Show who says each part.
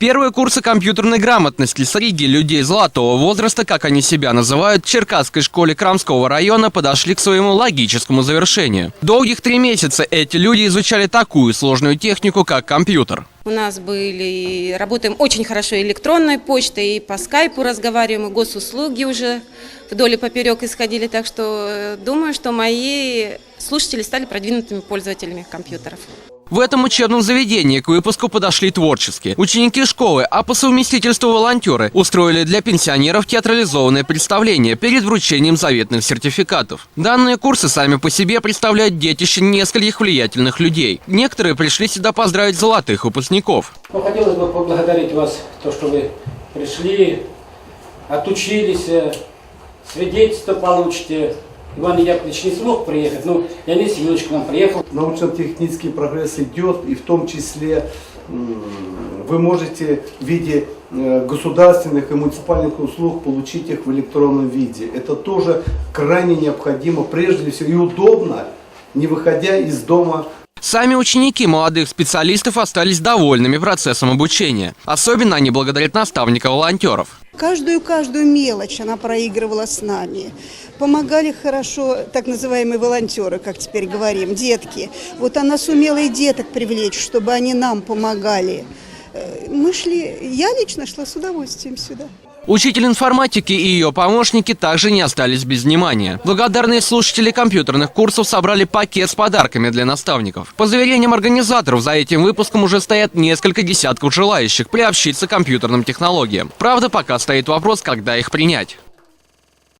Speaker 1: Первые курсы компьютерной грамотности среди людей золотого возраста, как они себя называют, в Черкасской школе Крамского района подошли к своему логическому завершению. Долгих три месяца эти люди изучали такую сложную технику, как компьютер.
Speaker 2: У нас были, работаем очень хорошо электронной почтой, и по скайпу разговариваем, и госуслуги уже вдоль и поперек исходили. Так что э, думаю, что мои слушатели стали продвинутыми пользователями компьютеров.
Speaker 1: В этом учебном заведении к выпуску подошли творчески. Ученики школы, а по совместительству волонтеры, устроили для пенсионеров театрализованное представление перед вручением заветных сертификатов. Данные курсы сами по себе представляют детище нескольких влиятельных людей. Некоторые пришли сюда поздравить золотых выпускников.
Speaker 3: Ну, хотелось бы поблагодарить вас, то, что вы пришли, отучились, э, свидетельство получите. Иван Яковлевич не смог приехать, но Леонид Семенович к нам приехал.
Speaker 4: Научно-технический прогресс идет, и в том числе вы можете в виде э, государственных и муниципальных услуг получить их в электронном виде. Это тоже крайне необходимо, прежде всего, и удобно, не выходя из дома
Speaker 1: Сами ученики молодых специалистов остались довольными процессом обучения. Особенно они благодарят наставника-волонтеров.
Speaker 5: Каждую-каждую мелочь она проигрывала с нами. Помогали хорошо так называемые волонтеры, как теперь говорим, детки. Вот она сумела и деток привлечь, чтобы они нам помогали. Э, Мы шли, я лично шла с удовольствием сюда.
Speaker 1: Учитель информатики и ее помощники также не остались без внимания. Благодарные слушатели компьютерных курсов собрали пакет с подарками для наставников. По заверениям организаторов, за этим выпуском уже стоят несколько десятков желающих приобщиться к компьютерным технологиям. Правда, пока стоит вопрос, когда их принять.